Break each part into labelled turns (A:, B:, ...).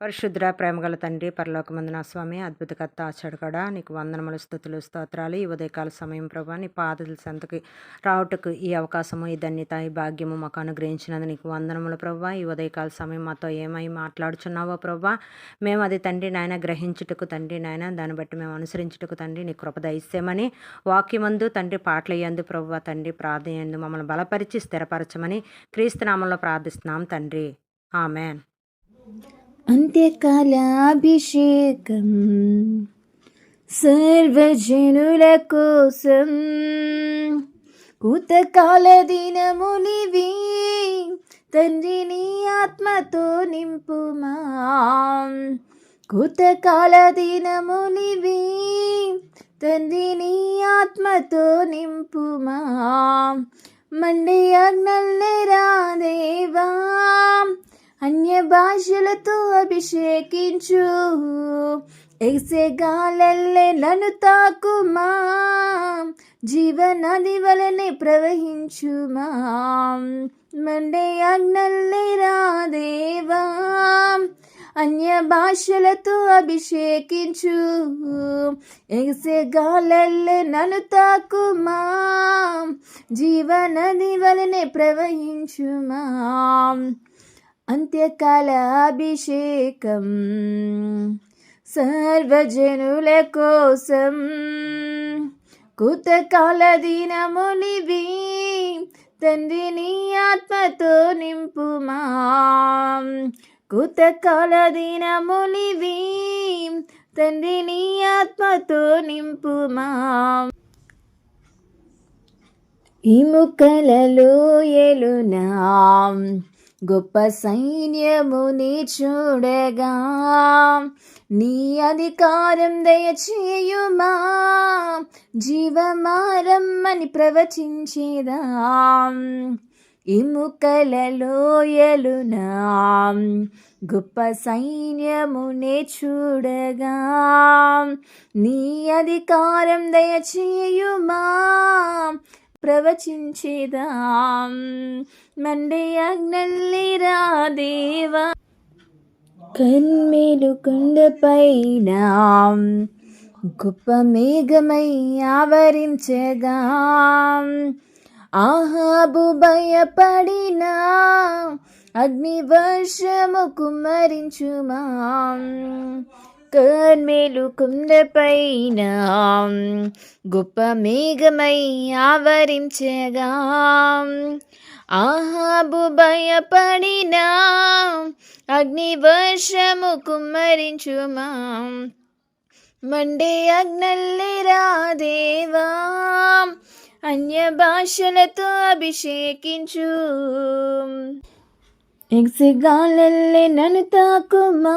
A: పరిశుద్ర ప్రేమగల తండ్రి పరలోకమందున స్వామి అద్భుతకర్త ఆచడకడ నీకు వందనములు స్థుతులు స్తోత్రాలు ఈ ఉదయకాల సమయం ప్రభా నీ పాదల సంతకి రావటకు ఈ అవకాశము ఈ ధన్యత ఈ భాగ్యము మాకు అనుగ్రహించినది నీకు వందనములు ప్రభా. ఈ ఉదయకాల సమయం మాతో ఏమై మాట్లాడుచున్నావో ప్రభా? మేము అది తండ్రి నాయన గ్రహించుటకు తండ్రి నాయన దాన్ని బట్టి మేము అనుసరించుటకు తండ్రి నీ కృప దయిస్తేమని వాక్యమందు తండ్రి పాటలయ్యందు ప్రభా తండ్రి ప్రార్థయందు మమ్మల్ని బలపరిచి స్థిరపరచమని క్రీస్తునామంలో ప్రార్థిస్తున్నాం తండ్రి. ఆమెన్.
B: అంత్యకాలాభిషేకం సర్వజనుల కోసం కూతకాల దినమునివి తండ్రిని ఆత్మతో నింపుమా. కూతకాల దినములివి తండ్రిని ఆత్మతో నింపుమా. మండి అగ్నల్లెరా దేవా. అన్య భాషలతో అభిషేకించు. ఎగిసే నన్ను తాకుమా. జీవనది వలనే ప్రవహించుమా. మండే అగ్నల్లే రాదేవా అన్య భాషలతో అభిషేకించు. ఎగిసే నన్ను తాకుమా. జీవనది వలనే ప్రవహించుమా. అంత్యకాల అభిషేకం సర్వజనుల కోసం కుతకాల దినమునివి తండ్రిని ఆత్మతో నింపుమా. కుతకాల దినమునివి తండ్రిని ఆత్మతో నింపుమా. ఈ ముక్కలలో ఎలునా గొప్ప సైన్యముని చూడగా నీ అధికారం దయచేయుమా. జీవమారమ్మని ప్రవచించేదా. ఇముకలలో ఎలునా గొప్ప సైన్యమునే చూడగా నీ అధికారం దయచేయుమా. ప్రవచించేదా. మండే అగ్నల్లిరా దేవా. కన్మేలు కొండపైన గొప్ప మేఘమై ఆవరించగా ఆహాబు భయపడిన అగ్ని వర్షము కుమ్మరించుమా. కన్మేలు కుండపైన గొప్ప మేఘమై ఆవరించగా ఆహాబు భయపడిన అగ్నివర్షము కుమ్మరించుమా. మండే అగ్నల్లిరా దేవా అన్య భాషలతో అభిషేకించు. ఎగ్సిగాలల్లే నన్ను తాకుమా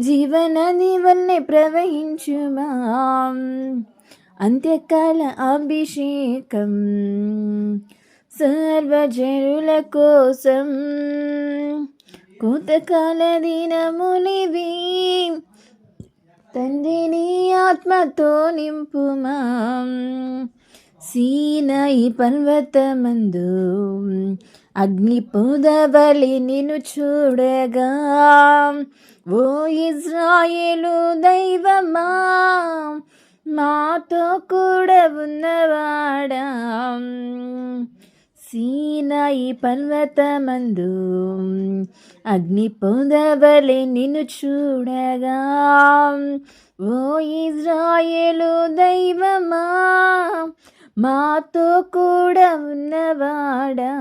B: జీవనది వల్లే ప్రవహించుమా. అంత్యకాల అభిషేకం సర్వజనుల కోసం కూతకాల దినములివి తండ్రిని ఆత్మతో నింపుమా. సీనాయి పర్వతమందు అగ్ని పొదవలి నిన్ను చూడగా. ఓ ఇజ్రాయేలు దైవమా మాతో కూడా ఉన్నవాడా. సీనాయి పర్వతమందు. అగ్ని పొందవలే నిన్ను చూడగా. ఓ ఇజ్రాయేలు దైవమా మాతో కూడా ఉన్నవాడా.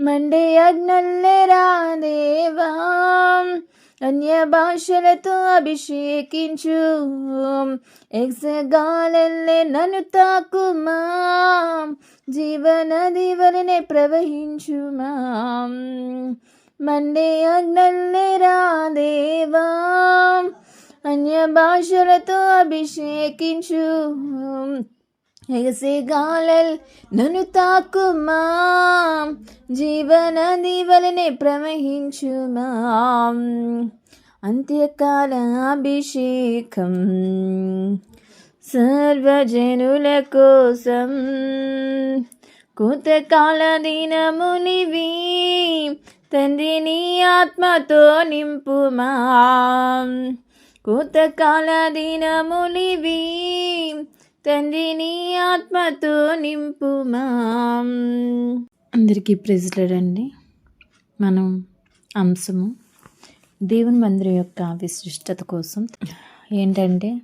B: మండే అగ్నల్లెరా దేవా అన్య భాషలతో అభిషేకించు ఎగ్జగాలల్లే నన్ను తాకుమా జీవనది వలనే ప్రవహించుమా మండే అగ్నల్లెరా దేవా అన్య భాషలతో అభిషేకించు ఎగసిగాలల్ నన్ను తాకుమా. జీవనది వలనే ప్రవహించుమా. అంత్యకాల అభిషేకం సర్వజనుల కోసం కూతకాల దినమునివి తండ్రిని ఆత్మతో నింపుమా. కూతకాల దినములివి తండ్రి నీ ఆత్మతో నింపుమా. అందరికీ ప్రెజలడండి మనం అంశము దేవుని మందిరం యొక్క విశిష్టత కోసం ఏంటంటే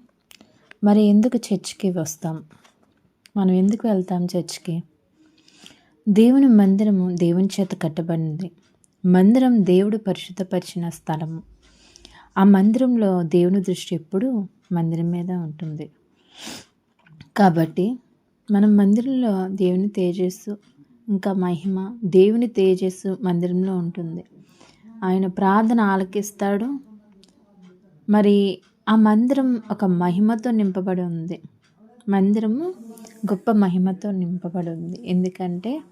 B: మరి ఎందుకు చర్చికి వస్తాం? మనం ఎందుకు వెళ్తాం చర్చికి? దేవుని మందిరము దేవుని చేత కట్టబడింది. మందిరం దేవుడు పరిశుద్ధపరిచిన స్థలము. ఆ మందిరంలో దేవుని దృష్టి ఎప్పుడూ మందిరం మీద ఉంటుంది. కాబట్టి మనం మందిరంలో దేవుని తేజస్సు ఇంకా మహిమ దేవుని తేజస్సు మందిరంలో ఉంటుంది. ఆయన ప్రార్థన ఆలకిస్తాడు. మరి ఆ మందిరం ఒక మహిమతో నింపబడి ఉంది. మందిరము గొప్ప మహిమతో నింపబడి ఉంది. ఎందుకంటే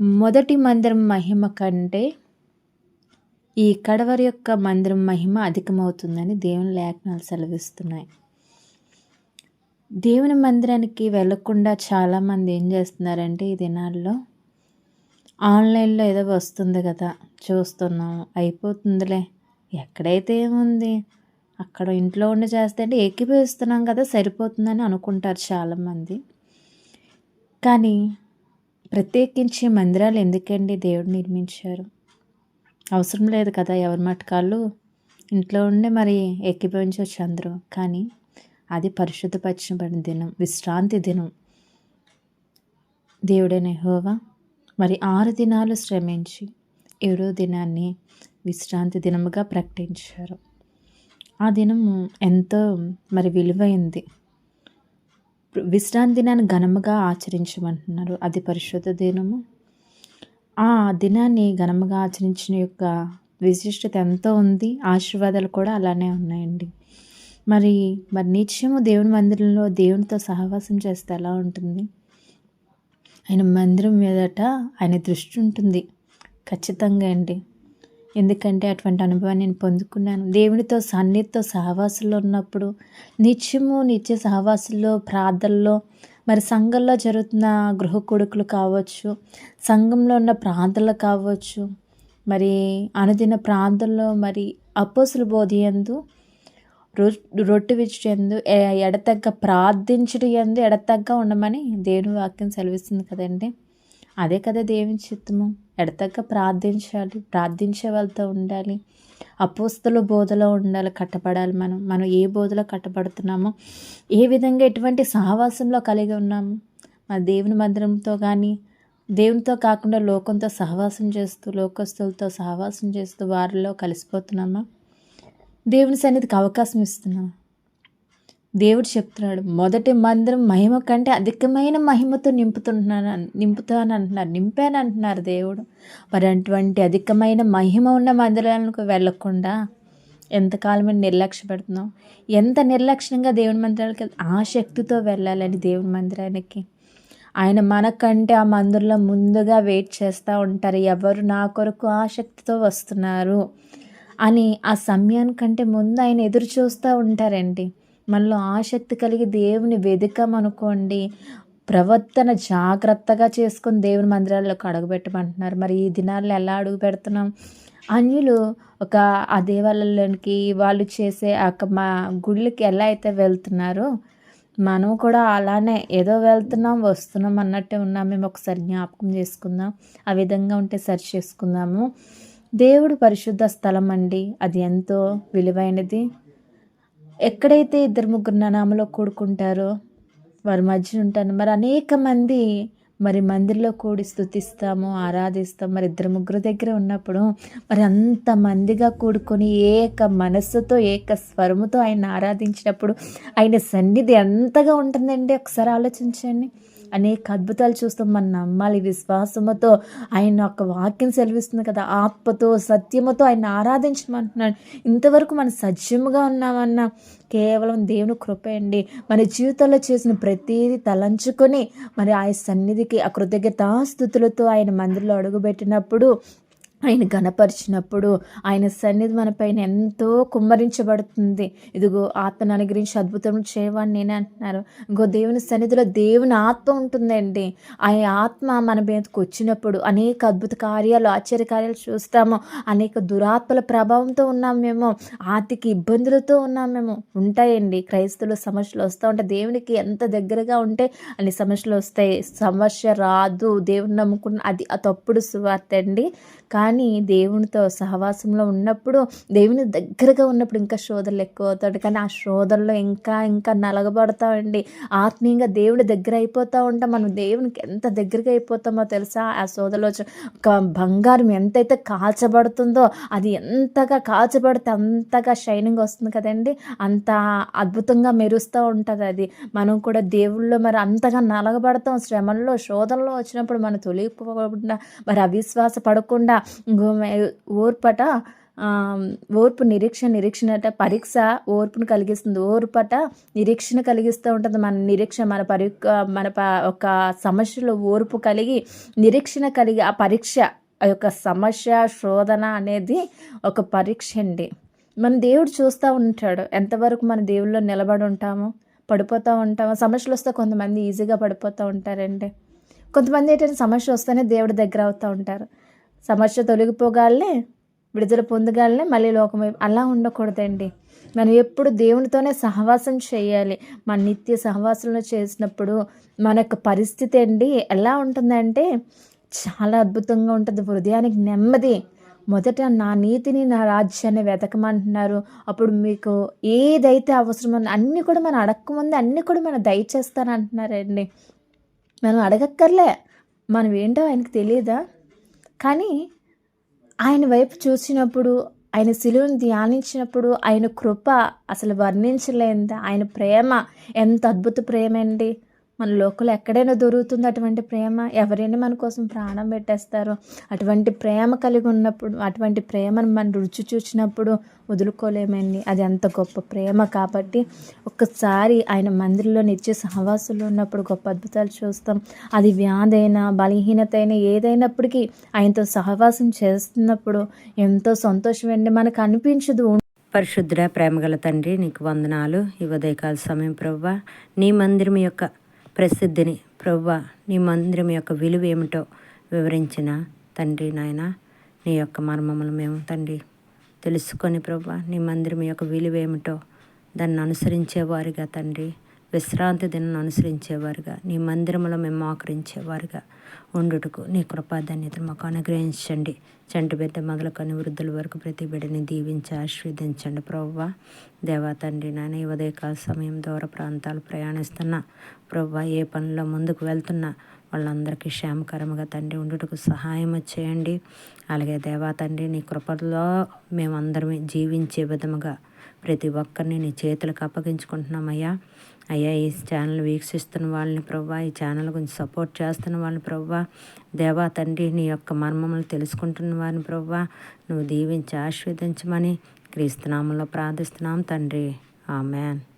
B: మొదటి మందిరం మహిమ కంటే ఈ కడవరి యొక్క మందిరం మహిమ అధికమవుతుందని దేవుని లేఖనాలు సెలవిస్తున్నాయి. దేవుని మందిరానికి వెళ్ళకుండా చాలామంది ఏం చేస్తున్నారంటే ఈ దినాల్లో ఆన్లైన్లో ఏదో వస్తుంది కదా చూస్తున్నాం అయిపోతుందిలే. ఎక్కడైతే ఏముంది? అక్కడ ఇంట్లో ఉండి చేస్తే అంటే ఎక్కిపోయిస్తున్నాం కదా సరిపోతుందని అనుకుంటారు చాలామంది. కానీ ప్రత్యేకించి మందిరాలు ఎందుకండి దేవుడు నిర్మించారు? అవసరం లేదు కదా ఎవరి మట్టుకాళ్ళు ఇంట్లో ఉండి మరి ఎక్కిపోయించవచ్చు అందరూ. కానీ అది పరిశుద్ధపరచబడిన దినం విశ్రాంతి దినం. దేవుడైన హోవా మరి ఆరు దినాలు శ్రమించి ఏడో దినాన్ని విశ్రాంతి దినముగా ప్రకటించారు. ఆ దినము ఎంతో మరి విలువైంది. విశ్రాంతి దినాన్ని ఘనముగా ఆచరించమంటున్నారు. అది పరిశుద్ధ దినము. ఆ దినాన్ని ఘనముగా ఆచరించిన యొక్క విశిష్టత ఎంతో ఉంది. ఆశీర్వాదాలు కూడా అలానే ఉన్నాయండి. మరి మరి నిత్యము దేవుని మందిరంలో దేవునితో సహవాసం చేస్తే ఎలా ఉంటుంది? ఆయన మందిరం మీదట ఆయన దృష్టి ఉంటుంది. ఖచ్చితంగా అండి. ఎందుకంటే అటువంటి అనుభవాన్ని నేను పొందుకున్నాను. దేవునితో సన్నిధితో సహవాసంలో ఉన్నప్పుడు నిత్యము నిత్య సహవాసంలో ప్రార్థనలో మరి సంఘంలో జరుగుతున్న గృహ కొడుకులు కావచ్చు సంఘంలో ఉన్న ప్రార్థనలు కావచ్చు మరి అనుదిన ప్రార్థనలో మరి అపోసులు బోధియందు రొ రొట్టె విచ్చందు ఎడతగ్గ ప్రార్థించడం ఎందు ఎడతగ్గ ఉండమని దేవుని వాక్యం సెలవిస్తుంది కదండి. అదే కదా దేవుని చిత్తము. ఎడతగ్గ ప్రార్థించాలి ప్రార్థించే వాళ్ళతో ఉండాలి. అపోస్తుల బోధలో ఉండాలి కట్టబడాలి మనం. మనం ఏ బోధలో కట్టబడుతున్నామో ఏ విధంగా ఎటువంటి సహవాసంలో కలిగి ఉన్నాము. మన దేవుని మందిరంతో కానీ దేవునితో కాకుండా లోకంతో సహవాసం చేస్తూ లోకస్తులతో సహవాసం చేస్తూ వారిలో కలిసిపోతున్నామా? దేవుని సన్నిధికి అవకాశం ఇస్తున్నాం. దేవుడు చెప్తున్నాడు మొదటి మందిరం మహిమ కంటే అధికమైన మహిమతో నింపుతున్నాను నింపుతాను అంటున్నారు నింపాను అంటున్నారు దేవుడు. మరి అటువంటి అధికమైన మహిమ ఉన్న మందిరాలకు వెళ్ళకుండా ఎంతకాలమైన నిర్లక్ష్య పెడుతున్నాం? ఎంత నిర్లక్ష్యంగా దేవుని మందిరాలకి ఆ శక్తితో వెళ్ళాలని దేవుని మందిరానికి? ఆయన మనకంటే ఆ మందిరంలో ముందుగా వెయిట్ చేస్తూ ఉంటారు ఎవరు నా కొరకు ఆసక్తితో వస్తున్నారు? అని ఆ సమయానికంటే ముందు ఆయన ఎదురు చూస్తూ ఉంటారండి. మనలో ఆసక్తి కలిగి దేవుని వెదకమనుకోండి ప్రవర్తన జాగ్రత్తగా చేసుకొని దేవుని మందిరాల్లోకి అడుగుపెట్టమంటున్నారు. మరి ఈ దినాల్లో ఎలా అడుగు పెడుతున్నాం అన్యులు ఒక ఆ దేవాలయంలోనికి వాళ్ళు చేసే ఆ మా గుళ్ళకి ఎలా అయితే వెళ్తున్నారో మనం కూడా అలానే ఏదో వెళ్తున్నాం వస్తున్నాం అన్నట్టే ఉన్నాం. మేము ఒకసారి జ్ఞాపకం చేసుకుందాం. ఆ విధంగా ఉంటే సరి చేసుకుందాము. దేవుడు పరిశుద్ధ స్థలం అండి. అది ఎంతో విలువైనది. ఎక్కడైతే ఇద్దరు ముగ్గురు ననామలో కూడుకుంటారో వారి మధ్య ఉంటాను. మరి అనేక మంది మరి మందిర్లో కూడి స్థుతిస్తాము ఆరాధిస్తాం మరి ఇద్దరు ముగ్గురు దగ్గర ఉన్నప్పుడు మరి అంత మందిగా కూడుకొని ఏక మనస్సుతో ఏక స్వరముతో ఆయన ఆరాధించినప్పుడు ఆయన సన్నిధి ఎంతగా ఉంటుందండి? ఒకసారి ఆలోచించండి. అనేక అద్భుతాలు చూస్తాం మనం నమ్మాలి విశ్వాసముతో ఆయన ఒక వాక్యం సెలవిస్తుంది కదా ఆత్మతో సత్యముతో ఆయన ఆరాధించమంటున్నాడు. ఇంతవరకు మనం సజ్యముగా ఉన్నామన్న కేవలం దేవుని కృప అండి. మన జీవితంలో చేసిన ప్రతిదీ తలంచుకొని మరి ఆయన సన్నిధికి ఆ కృతజ్ఞతాస్థుతులతో ఆయన మందిరంలో అడుగుపెట్టినప్పుడు ఆయన గణపరిచినప్పుడు ఆయన సన్నిధి మన పైన ఎంతో కుమ్మరించబడుతుంది. ఇదిగో ఆత్మను అనుగ్రహించి అద్భుతం చేయవాడిని నేనే అంటున్నారు. ఇంకో దేవుని సన్నిధిలో దేవుని ఆత్మ ఉంటుందండి. ఆ ఆత్మ మన మీదకి వచ్చినప్పుడు అనేక అద్భుత కార్యాలు ఆశ్చర్య కార్యాలు చూస్తాము. అనేక దురాత్మల ప్రభావంతో ఉన్నాం మేము. ఆర్థిక ఇబ్బందులతో ఉన్నాం మేము. ఉంటాయండి. క్రైస్తవులు సమస్యలు వస్తూ ఉంటాయి. దేవునికి ఎంత దగ్గరగా ఉంటే అన్ని సమస్యలు వస్తాయి. సమస్య రాదు. దేవుని నమ్ముకున్న అది తప్పుడు సువార్త అండి. కానీ దేవునితో సహవాసంలో ఉన్నప్పుడు దేవుని దగ్గరగా ఉన్నప్పుడు ఇంకా శోధనలు ఎక్కువ అవుతాడు కానీ ఆ శోధనలో ఇంకా ఇంకా నలగబడతామండి. ఆత్మీయంగా దేవుడి దగ్గర అయిపోతూ ఉంటాం. మనం దేవునికి ఎంత దగ్గరగా అయిపోతామో తెలుసా? ఆ శోధలో బంగారం ఎంతైతే కాల్చబడుతుందో అది ఎంతగా కాల్చబడితే అంతగా షైనింగ్ వస్తుంది కదండి. అంత అద్భుతంగా మెరుస్తూ ఉంటుంది అది. మనం కూడా దేవుళ్ళో మరి అంతగా నలగబడతాం. శ్రమల్లో శోధనలో వచ్చినప్పుడు మనం తొలగిపోకుండా మరి అవిశ్వాస పడకుండా ఓర్పట ఓర్పు ఓర్పు నిరీక్షణ పరీక్ష ఓర్పును కలిగిస్తుంది. ఓర్పట నిరీక్షణ కలిగిస్తూ ఉంటుంది. మన నిరీక్ష మన పరి మన ప ఒక సమస్యలో ఓర్పు కలిగి నిరీక్షణ కలిగి ఆ పరీక్ష ఆ యొక్క సమస్య శోధన అనేది ఒక పరీక్ష అండి. మన దేవుడు చూస్తూ ఉంటాడు. ఎంతవరకు మన దేవుల్లో నిలబడి ఉంటామో పడిపోతూ ఉంటాము. సమస్యలు వస్తే కొంతమంది ఈజీగా పడిపోతూ ఉంటారండి. కొంతమంది ఏంటంటే సమస్య వస్తేనే దేవుడి దగ్గర అవుతూ ఉంటారు. సమస్య తొలగిపోగానే విడుదల పొందగాలనే మళ్ళీ లోకం అలా ఉండకూడదండి. మనం ఎప్పుడు దేవునితోనే సహవాసం చేయాలి. మన నిత్య సహవాసంలో చేసినప్పుడు మన యొక్క పరిస్థితి అండి ఎలా ఉంటుందంటే చాలా అద్భుతంగా ఉంటుంది. హృదయానికి నెమ్మది. మొదట నా నీతిని నా రాజ్యాన్ని వెతకమంటున్నారు. అప్పుడు మీకు ఏదైతే అవసరమో అన్నీ కూడా మనం అడగకముందు అన్నీ కూడా మనం దయచేస్తానంటున్నారండి మనం అడగక్కర్లే. మనం ఏంటో ఆయనకు తెలియదా కానీ ఆయన వైపు చూసినప్పుడు ఆయన సిలువను ధ్యానించినప్పుడు ఆయన కృప అసలు వర్ణించలేంది ఆయన ప్రేమ ఎంత అద్భుత ప్రేమ అండి. మన లోకల్ ఎక్కడైనా దొరుకుతుంది అటువంటి ప్రేమ ఎవరైనా మన కోసం ప్రాణం పెట్టేస్తారు అటువంటి ప్రేమ కలిగి ఉన్నప్పుడు అటువంటి ప్రేమను మనం రుచి చూసినప్పుడు వదులుకోలేమండి. అది అంత గొప్ప ప్రేమ కాబట్టి ఒక్కసారి ఆయన మందిరంలో నిత్య సహవాసులు ఉన్నప్పుడు గొప్ప అద్భుతాలు చూస్తాం. అది వ్యాధి అయినా బలహీనత అయినా ఏదైనప్పటికీ ఆయనతో సహవాసం చేస్తున్నప్పుడు ఎంతో సంతోషం అండి. మనకు అనిపించదు
A: పరిశుద్ధ ప్రేమగల తండ్రి నీకు వందనాలు. ఈ ఉదయకాల సమయం ప్రవ్వ నీ మందిరం యొక్క ప్రసిద్ధిని. ప్రవ్వ నీ మందిరం యొక్క విలువ ఏమిటో వివరించిన తండ్రి నాయన నీ యొక్క మర్మములు మేము తండ్రి తెలుసుకొని ప్రవ్వ నీ మందిరం యొక్క విలువ ఏమిటో దాన్ని అనుసరించేవారుగా తండ్రి విశ్రాంతి దినం అనుసరించేవారుగా. నీ మందిరంలో మేము ఆకరించేవారుగా. ఉండుటకు నీ కృపాధాన్యతను మాకు అనుగ్రహించండి. చంటి పెద్ద మొదలుకొని వృద్ధుల వరకు ప్రతి బిడ్డని దీవించి ఆశీర్వదించండి. ప్రవ్వా దేవా తండ్రి నాయన ఈ ఉదయకాల సమయం దూర ప్రాంతాలు ప్రయాణిస్తున్నా ప్రవ్వా ఏ పనిలో ముందుకు వెళ్తున్నా వాళ్ళందరికీ క్షేమకరంగా తండ్రి ఉండుటకు సహాయం చేయండి. అలాగే దేవా తండ్రి నీ కృపలో మేమందరం జీవించే విధముగా ప్రతి ఒక్కరిని నీ చేతులకు అప్పగించుకుంటున్నామయ్యా. అయ్యా ఈ ఛానల్ వీక్షిస్తున్న వాళ్ళని ప్రవ్వా ఈ ఛానల్ గురించి సపోర్ట్ చేస్తున్న వాళ్ళని ప్రవ్వా దేవా తండ్రి నీ యొక్క మర్మములు తెలుసుకుంటున్న వారిని ప్రవ్వా నువ్వు దీవించి ఆశీర్వదించమని క్రీస్తునామంలో ప్రార్థిస్తున్నాం తండ్రి. ఆమెన్.